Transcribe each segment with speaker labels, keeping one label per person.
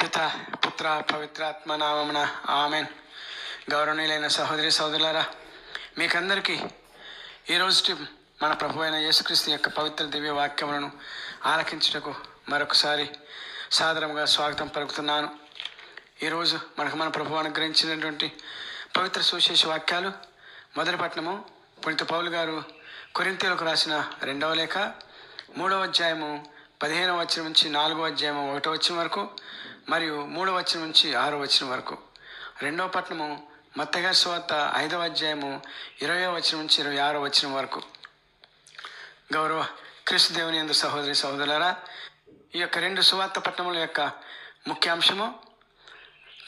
Speaker 1: పిత పుత్ర పవిత్రాత్మ నామమున ఆమెన్. గౌరవనీయులైన సహోదరి సహోదరులారా మీకందరికీ ఈరోజు మన ప్రభు అయిన యేసుక్రీస్తు యొక్క పవిత్ర దివ్య వాక్యములను ఆలకించుటకు మరొకసారి సాదరంగా స్వాగతం పలుకుతున్నాను. ఈరోజు మనకు మన ప్రభు అనుగ్రహించినటువంటి పవిత్ర సువిశేష వాక్యాలు మొదటి పట్టణము పుణిత పౌలు గారు కొరింతీలకు రాసిన రెండవ లేఖ మూడవ అధ్యాయము పదిహేనవ వచ్చిన నుంచి నాలుగో అధ్యాయము ఒకటో వచ్చిన వరకు మరియు మూడో వచ్చిన నుంచి ఆరో వచ్చిన వరకు. రెండవ పట్టణము మత్తగారి స్వాత ఐదవ అధ్యాయము ఇరవై వచ్చిన నుంచి ఇరవై ఆరో వచ్చిన వరకు. గౌరవ క్రీస్తు దేవుని ఎందు సహోదరి సహోదరులారా ఈ యొక్క రెండు సువార్త పట్టణముల యొక్క ముఖ్యాంశము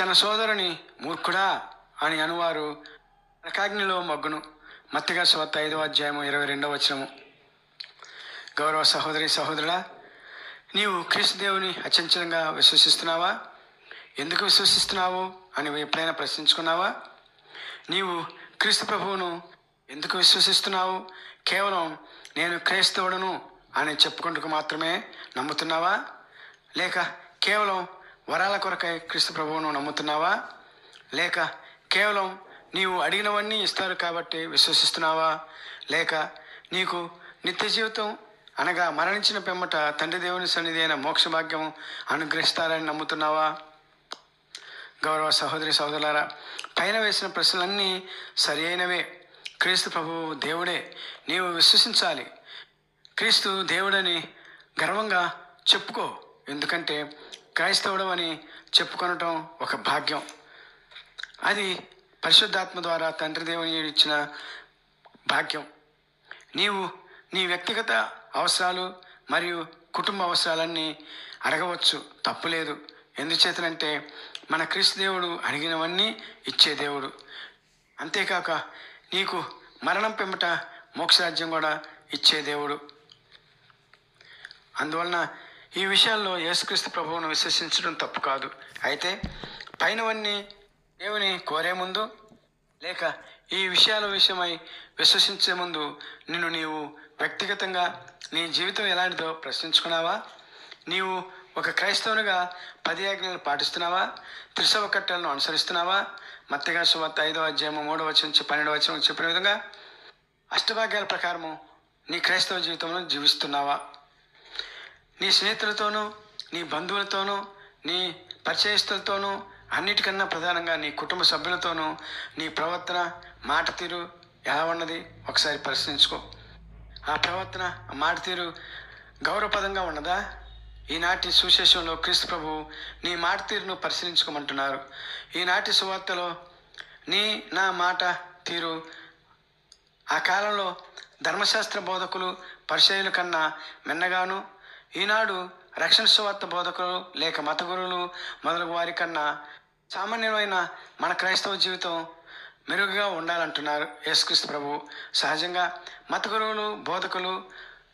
Speaker 1: తన సోదరుని మూర్ఖుడా అని అనువారు నరకాగ్నిలో మగ్గును. మత్తగా సువార్త ఐదవ అధ్యాయము ఇరవై రెండవ వచనము. గౌరవ సహోదరి సహోదరుడా నీవు క్రీస్తు దేవుని అచంచలంగా విశ్వసిస్తున్నావా? ఎందుకు విశ్వసిస్తున్నావు అని ఎప్పుడైనా ప్రశ్నించుకున్నావా? నీవు క్రీస్తు ప్రభువును ఎందుకు విశ్వసిస్తున్నావు? కేవలం నేను క్రైస్తవుడను అని చెప్పుకుంటూ మాత్రమే నమ్ముతున్నావా? లేక కేవలం వరాల కొరకై క్రీస్తు ప్రభువును నమ్ముతున్నావా? లేక కేవలం నీవు అడిగినవన్నీ ఇస్తారు కాబట్టి విశ్వసిస్తున్నావా? లేక నీకు నిత్య జీవితం అనగా మరణించిన పెమ్మట తండ్రి దేవుని సన్నిధి అయిన మోక్ష భాగ్యం అనుగ్రహిస్తారని నమ్ముతున్నావా? గౌరవ సహోదరి సహోదరులారా పైన వేసిన ప్రశ్నలన్నీ సరి అయినవే. క్రీస్తు ప్రభువు దేవుడే నీవు విశ్వసించాలి. క్రీస్తు దేవుడని గర్వంగా చెప్పుకో ఎందుకంటే క్రైస్తవుడు అని చెప్పుకొనటం ఒక భాగ్యం. అది పరిశుద్ధాత్మ ద్వారా తండ్రి దేవుని ఇచ్చిన భాగ్యం. నీవు నీ వ్యక్తిగత అవసరాలు మరియు కుటుంబ అవసరాలన్నీ అడగవచ్చు. తప్పులేదు ఎందుచేతనంటే మన క్రీస్తు దేవుడు అడిగినవన్నీ ఇచ్చే దేవుడు. అంతేకాక నీకు మరణం పెంపట మోక్షరాజ్యం కూడా ఇచ్చే దేవుడు. అందువలన ఈ విషయాల్లో యేసుక్రీస్తు ప్రభువును విశ్వసించడం తప్పు కాదు. అయితే పైనవన్నీ దేవుని కోరే ముందు లేక ఈ విషయాల విషయమై విశ్వసించే ముందు నిన్ను నీవు వ్యక్తిగతంగా నీ జీవితం ఎలాంటిదో ప్రశ్నించుకున్నావా? నీవు ఒక క్రైస్తవునిగా పది ఆజ్ఞలను పాటిస్తున్నావా? త్రిశవ కట్టలను అనుసరిస్తున్నావా? మత్తగా సువార్త ఐదవ అధ్యాయము మూడవ వచ్చి నుంచి పన్నెండవ వచ్చి చెప్పిన విధంగా అష్టభాగ్యాల ప్రకారము నీ క్రైస్తవ జీవితంలో జీవిస్తున్నావా? నీ స్నేహితులతోనూ నీ బంధువులతోనూ నీ పరిచయస్తులతోనూ అన్నిటికన్నా ప్రధానంగా నీ కుటుంబ సభ్యులతోనూ నీ ప్రవర్తన మాట తీరు ఎలా ఉన్నది? ఒకసారి పరిశీలించుకో. ఆ ప్రవర్తన ఆ మాట తీరు గౌరవపదంగా ఉన్నదా? ఈనాటి సుశేషంలో క్రీస్తు ప్రభు నీ మాట తీరును పరిశీలించుకోమంటున్నారు. ఈనాటి సువార్తలో నీ నా మాట తీరు ఆ కాలంలో ధర్మశాస్త్ర బోధకులు పరిచయుల కన్నా మిన్నగాను ఈనాడు రక్షణ సువార్త బోధకులు లేక మత గురువులు మొదలగు వారి కన్నా సామాన్యమైన మన క్రైస్తవ జీవితం మెరుగుగా ఉండాలంటున్నారు యేసుక్రీస్తు ప్రభు. సహజంగా మత గురువులు బోధకులు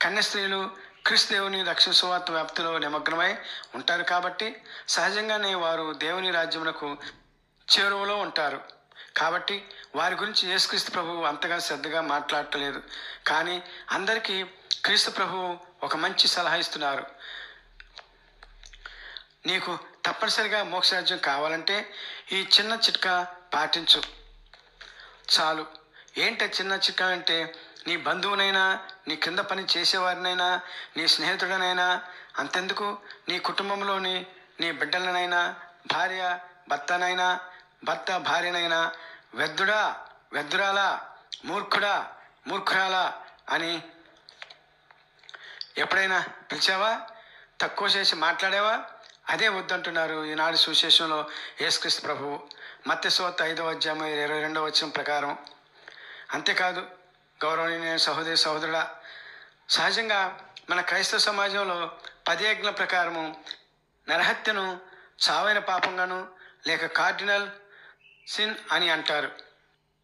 Speaker 1: కన్యస్త్రీలు క్రీస్తు దేవుని రక్షణ సువార్త వ్యాప్తిలో నిమగ్నమై ఉంటారు కాబట్టి సహజంగానే వారు దేవుని రాజ్యమునకు చేరువలో ఉంటారు. కాబట్టి వారి గురించి యేసుక్రీస్తు ప్రభువు అంతగా శ్రద్ధగా మాట్లాడటలేదు. కానీ అందరికీ క్రీస్తు ప్రభువు ఒక మంచి సలహా ఇస్తున్నారు. నీకు తప్పనిసరిగా మోక్షరాజ్యం కావాలంటే ఈ చిన్న చిట్కా పాటించు. చాలు. ఏంటి చిన్న చిక్క అంటే? నీ బంధువునైనా నీ కింద పని చేసేవారినైనా నీ స్నేహితుడనైనా అంతెందుకు? నీ కుటుంబంలోని నీ బిడ్డలనైనా భార్య భర్తనైనా భర్త భార్యనైనా వెద్దుడా వెద్దురాలా మూర్ఖుడా మూర్ఖురాలా అని ఎప్పుడైనా పిలిచావా? తక్కువ చేసి మాట్లాడావా? అదే వద్దంటున్నారు. ఈనాడు సుశేషంలో యేసుక్రీస్తు ప్రభువు మత్స్యవత్త ఐదవ అధ్యాయం ఇరవై రెండవ వచ్చిన ప్రకారం. అంతేకాదు గౌరవనీయ సహోదరి సహోదరుడ సహజంగా మన క్రైస్తవ సమాజంలో పదయజ్ఞ ప్రకారము నరహత్యను చావైన పాపంగాను లేక కార్డినల్ సిన్ అని అంటారు.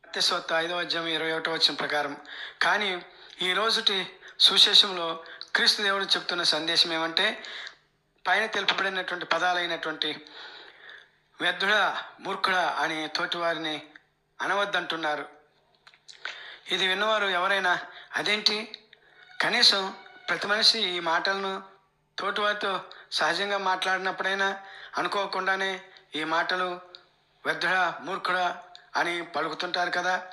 Speaker 1: మత్స్యవత్త ఐదవ అధ్యాయం ఇరవై ఒకటో వచ్చిన ప్రకారం. కానీ ఈ రోజుటి సుశేషంలో క్రీస్తు దేవుడు చెప్తున్న సందేశం ఏమంటే పైన తెలుపబడినటువంటి పదాలైనటువంటి వ్యర్థుడా మూర్ఖుడా అని తోటివారిని అనవద్దంటున్నారు. ఇది విన్నవారు ఎవరైనా అదేంటి? కనీసం ప్రతి మనిషి ఈ మాటలను తోటివారితో సహజంగా మాట్లాడినప్పుడైనా అనుకోకుండానే ఈ మాటలు వ్యర్థుడా మూర్ఖుడా అని పలుకుతుంటారు కదా?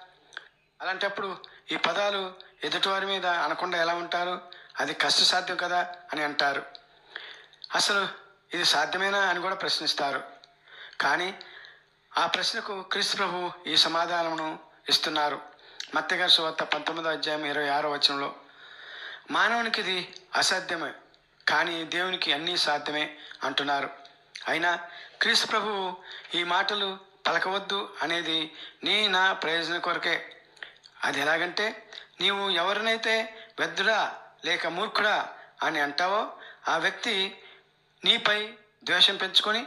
Speaker 1: అలాంటప్పుడు ఈ పదాలు ఎదుటివారి మీద అనకుండా ఎలా ఉంటారు? అది కష్టసాధ్యం కదా? అని అంటారు. అసలు ఇది సాధ్యమేనా అని కూడా ప్రశ్నిస్తారు. కానీ ఆ ప్రశ్నకు క్రీస్తు ప్రభు ఈ సమాధానమును ఇస్తున్నారు. మత్తగారి సువార్త పంతొమ్మిదో అధ్యాయం ఇరవై ఆరో వచనంలో మానవునికి ఇది అసాధ్యమే కానీ దేవునికి అన్నీ సాధ్యమే అంటున్నారు. అయినా క్రీస్తు ప్రభువు ఈ మాటలు పలకవద్దు అనేది నీ నా ప్రయోజన కొరకే. అది ఎలాగంటే నీవు ఎవరినైతే వ్యర్థుడా లేక మూర్ఖుడా అని అంటావో ఆ వ్యక్తి నీపై ద్వేషం పెంచుకొని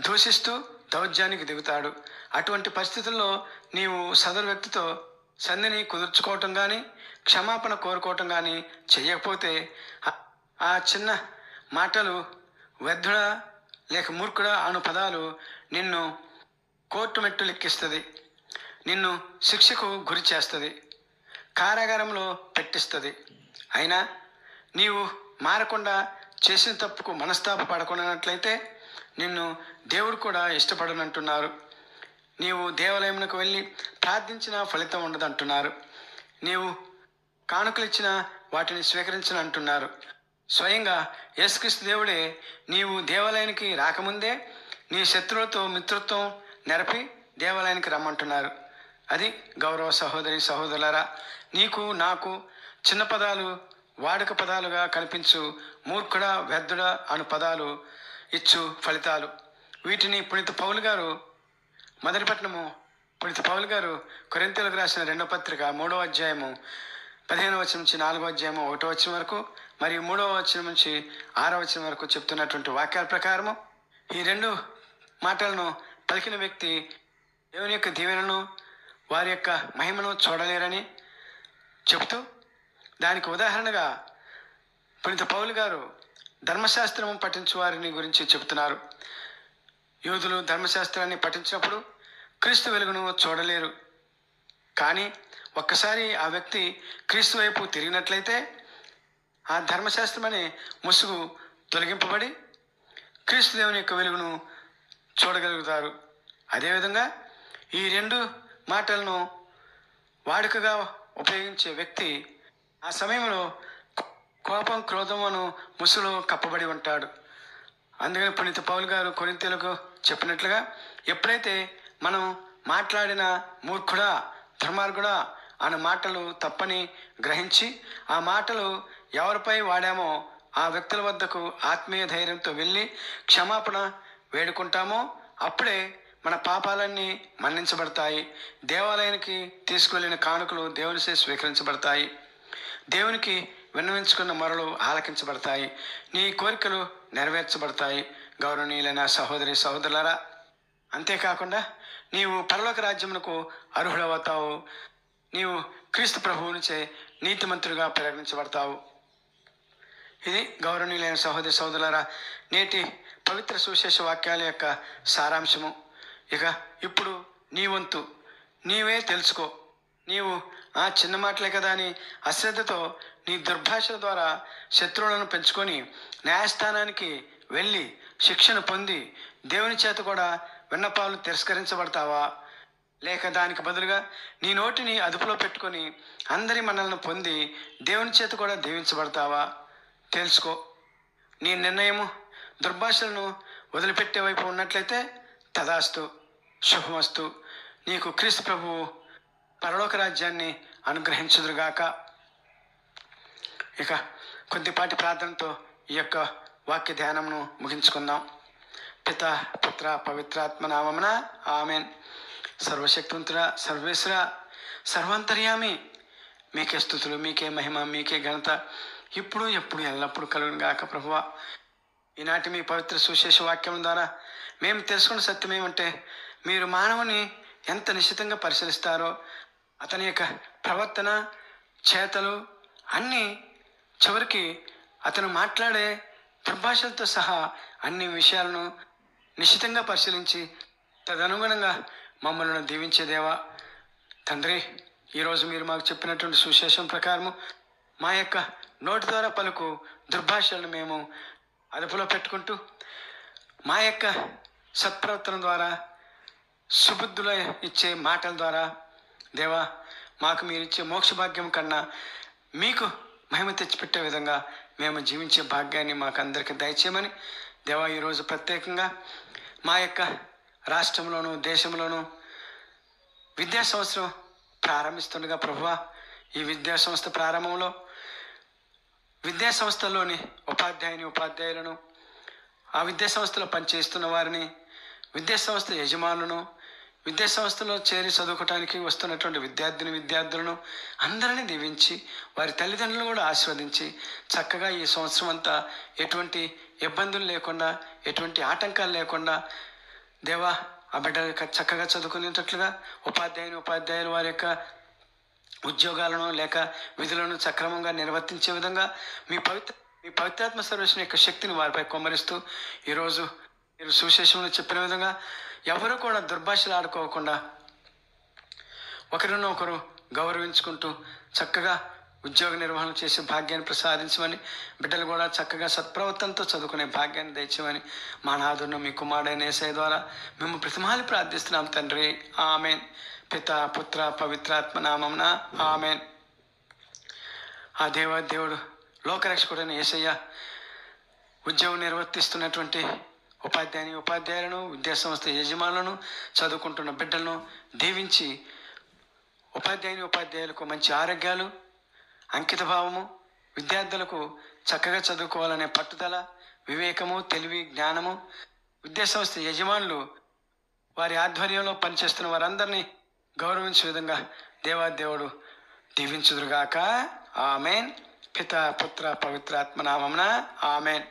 Speaker 1: దూషిస్తూ దౌర్జానికి దిగుతాడు. అటువంటి పరిస్థితుల్లో నీవు సదరు వ్యక్తితో సంధిని కుదుర్చుకోవటం కానీ క్షమాపణ కోరుకోవటం కానీ చేయకపోతే ఆ- చిన్న మాటలు వ్యర్థుడా లేక మూర్ఖుడా అను పదాలు నిన్ను కోర్టు మెట్టు లెక్కిస్తుంది నిన్ను శిక్షకు గురి చేస్తుంది. కారాగారంలో పెట్టిస్తుంది. అయినా నీవు మారకుండా చేసిన తప్పుకు మనస్తాప పడకున్నట్లయితే నిన్ను దేవుడు కూడా ఇష్టపడనంటున్నారు. నీవు దేవాలయమునకు వెళ్ళి ప్రార్థించిన ఫలితం ఉండదంటున్నారు. నీవు కానుకలిచ్చిన వాటిని స్వీకరించను అంటున్నారు స్వయంగా యేసుక్రీస్తు దేవుడే నీవు దేవాలయానికి రాకముందే నీ శత్రువులతో మిత్రత్వం నెరపి దేవాలయానికి రమ్మంటున్నారు. అది గౌరవ సహోదరి సహోదరులరా నీకు నాకు చిన్న పదాలు వాడుక పదాలుగా కనిపించు మూర్ఖుడా వ్యర్థుడా అను పదాలు ఇచ్చు ఫలితాలు. వీటిని పుణిత పౌలు గారు మొదటి పట్టణము పుణిత పౌలు గారు కొరింతలకు రాసిన రెండో పత్రిక మూడో అధ్యాయము పదిహేను వచనం నుంచి నాలుగో అధ్యాయము ఒకటో వచ్చిన వరకు మరియు మూడవ వచనం నుంచి ఆరో వచనం వరకు చెప్తున్నటువంటి వాక్యాల ప్రకారము ఈ రెండు మాటలను పలికిన వ్యక్తి దేవుని యొక్క దీవెనను వారి యొక్క మహిమను చూడలేరని చెబుతూ దానికి ఉదాహరణగా పునీత పౌలు గారు ధర్మశాస్త్రం పఠించు వారిని గురించి చెబుతున్నారు. యూదులు ధర్మశాస్త్రాన్ని పఠించినప్పుడు క్రీస్తు వెలుగును చూడలేరు. కానీ ఒక్కసారి ఆ వ్యక్తి క్రీస్తు వైపు తిరిగినట్లయితే ఆ ధర్మశాస్త్రం అనే ముసుగు తొలగింపబడి క్రీస్తు దేవుని యొక్క వెలుగును చూడగలుగుతారు. అదేవిధంగా ఈ రెండు మాటలను వాడుకగా ఉపయోగించే వ్యక్తి ఆ సమయంలో కోపం క్రోధం అను ముసులో కప్పబడి ఉంటాడు. అందుకని పునీత పౌలు గారు కొరింతలకు చెప్పినట్లుగా ఎప్పుడైతే మనం మాట్లాడిన మూర్ఖుడా ధర్మార్గుడా అనే మాటలు తప్పని గ్రహించి ఆ మాటలు ఎవరిపై వాడామో ఆ వ్యక్తుల వద్దకు ఆత్మీయ ధైర్యంతో వెళ్ళి క్షమాపణ వేడుకుంటామో అప్పుడే మన పాపాలన్నీ మన్నించబడతాయి. దేవాలయానికి తీసుకువెళ్ళిన కానుకలు దేవునిసే స్వీకరించబడతాయి. దేవునికి విన్నవించుకున్న మొరలు ఆలకించబడతాయి. నీ కోరికలు నెరవేర్చబడతాయి. గౌరవనీయులైన సహోదరి సహోదరులరా అంతేకాకుండా నీవు పరలోక రాజ్యమునకు అర్హుడవుతావు నీవు క్రీస్తు ప్రభువునిచే నీతిమంతుడిగా పరిగణించబడతావు ఇది గౌరవనీయులైన సహోదరి సహోదరులరా నేటి పవిత్ర సువిశేష వాక్యాల యొక్క సారాంశము. ఇక ఇప్పుడు నీ వంతు నీవే తెలుసుకో. నీవు ఆ చిన్న మాటలే కదా అని అశ్రద్ధతో నీ దుర్భాషల ద్వారా శత్రువులను పెంచుకొని న్యాయస్థానానికి వెళ్ళి శిక్షను పొంది దేవుని చేత కూడా విన్నపాలు తిరస్కరించబడతావా? లేక దానికి బదులుగా నీ నోటిని అదుపులో పెట్టుకొని అందరి మనల్ని పొంది దేవుని చేత కూడా దీవించబడతావా? తెలుసుకో నీ నిర్ణయము దుర్భాషలను వదిలిపెట్టే వైపు ఉన్నట్లయితే తదాస్తు శుభమస్తు. నీకు క్రీస్తు ప్రభువు పరలోక రాజ్యాన్ని అనుగ్రహించుదురుగాక. ఇక కొద్దిపాటి ప్రార్థనతో ఈ యొక్క వాక్య ధ్యానంను ముగించుకుందాం. పిత పుత్ర పవిత్రాత్మ నామమున ఆమెన్. సర్వశక్తివంతుడ సర్వేశ్వర సర్వాంతర్యామి మీకే స్థుతులు మీకే మహిమ మీకే ఘనత ఇప్పుడు ఎప్పుడు ఎల్లప్పుడూ కలుగును గాక ప్రభువ. ఈనాటి మీ పవిత్ర సుశేష వాక్యం ద్వారా మేము తెలుసుకున్న సత్యం ఏమంటే మీరు మానవుని ఎంత నిశ్చితంగా పరిశీలిస్తారో అతని యొక్క ప్రవర్తన చేతలు అన్నీ చివరికి అతను మాట్లాడే దుర్భాషలతో సహా అన్ని విషయాలను నిశ్చితంగా పరిశీలించి తదనుగుణంగా మమ్మల్ని దీవించేదేవా తండ్రి ఈరోజు మీరు మాకు చెప్పినటువంటి సుశేషం ప్రకారము మా యొక్క నోటి ద్వారా పలుకు దుర్భాషలను మేము అదుపులో పెట్టుకుంటూ మా యొక్క సత్ప్రవర్తన ద్వారా సుబుద్ధుల ఇచ్చే మాటల ద్వారా దేవా మాకు మీరిచ్చే మోక్ష భాగ్యం కన్నా మీకు మహిమ తెచ్చిపెట్టే విధంగా మేము జీవించే భాగ్యాన్ని మాకు అందరికీ దయచేయమని దేవా ఈరోజు ప్రత్యేకంగా మా యొక్క రాష్ట్రంలోను దేశంలోను విద్యా సంవత్సరం ప్రారంభిస్తుండగా ప్రభువా ఈ విద్యా సంస్థ ప్రారంభంలో విద్యా సంస్థల్లోని ఉపాధ్యాయుని ఉపాధ్యాయులను ఆ విద్యా సంస్థలో పనిచేస్తున్న వారిని విద్యా సంస్థ యజమానులను విద్యా సంస్థలో చేరి చదువుకోవటానికి వస్తున్నటువంటి విద్యార్థిని విద్యార్థులను అందరినీ దీవించి వారి తల్లిదండ్రులను కూడా ఆశీర్వదించి చక్కగా ఈ సంవత్సరం అంతా ఎటువంటి ఇబ్బందులు లేకుండా ఎటువంటి ఆటంకాలు లేకుండా దేవా ఆ బిడ్డలు చక్కగా చదువుకునేటట్లుగా ఉపాధ్యాయుని ఉపాధ్యాయులు వారి యొక్క ఉద్యోగాలను లేక విధులను సక్రమంగా నిర్వర్తించే విధంగా మీ పవిత్ర మీ పవిత్రాత్మ సర్వేషన్ యొక్క శక్తిని వారిపై కొమ్మరిస్తూ ఈరోజు మీరు సువిశేషంలో చెప్పిన విధంగా ఎవరు కూడా దుర్భాషలు ఆడుకోకుండా ఒకరినొకరు ఒకరు గౌరవించుకుంటూ చక్కగా ఉద్యోగ నిర్వహణ చేసే భాగ్యాన్ని ప్రసాదించమని బిడ్డలు కూడా చక్కగా సత్ప్రవర్తనతో చదువుకునే భాగ్యాన్ని దయచేయమని మా నాదున్న మీ కుమారుడైన ఏసై ద్వారా మేము ప్రతిమాలి ప్రార్థిస్తున్నాం తండ్రి. ఆమెన్. పిత పుత్ర పవిత్రాత్మ నామమున ఆమెన్. ఆ దేవ దేవుడు లోకరక్షకుడైన ఏసయ్య ఉద్యోగం నిర్వర్తిస్తున్నటువంటి ఉపాధ్యాయుని ఉపాధ్యాయులను విద్యాసంస్థ యజమానులను చదువుకుంటున్న బిడ్డలను దీవించి ఉపాధ్యాయుని ఉపాధ్యాయులకు మంచి ఆరోగ్యాలు అంకితభావము విద్యార్థులకు చక్కగా చదువుకోవాలనే పట్టుదల వివేకము తెలివి జ్ఞానము విద్యాసంస్థ యజమానులు వారి ఆధ్వర్యంలో పనిచేస్తున్న వారందరినీ గౌరవించే విధంగా దేవాదేవుడు దీవించుదురుగాక. ఆమెన్. పిత పుత్ర పవిత్రాత్మ నామమున ఆమెన్.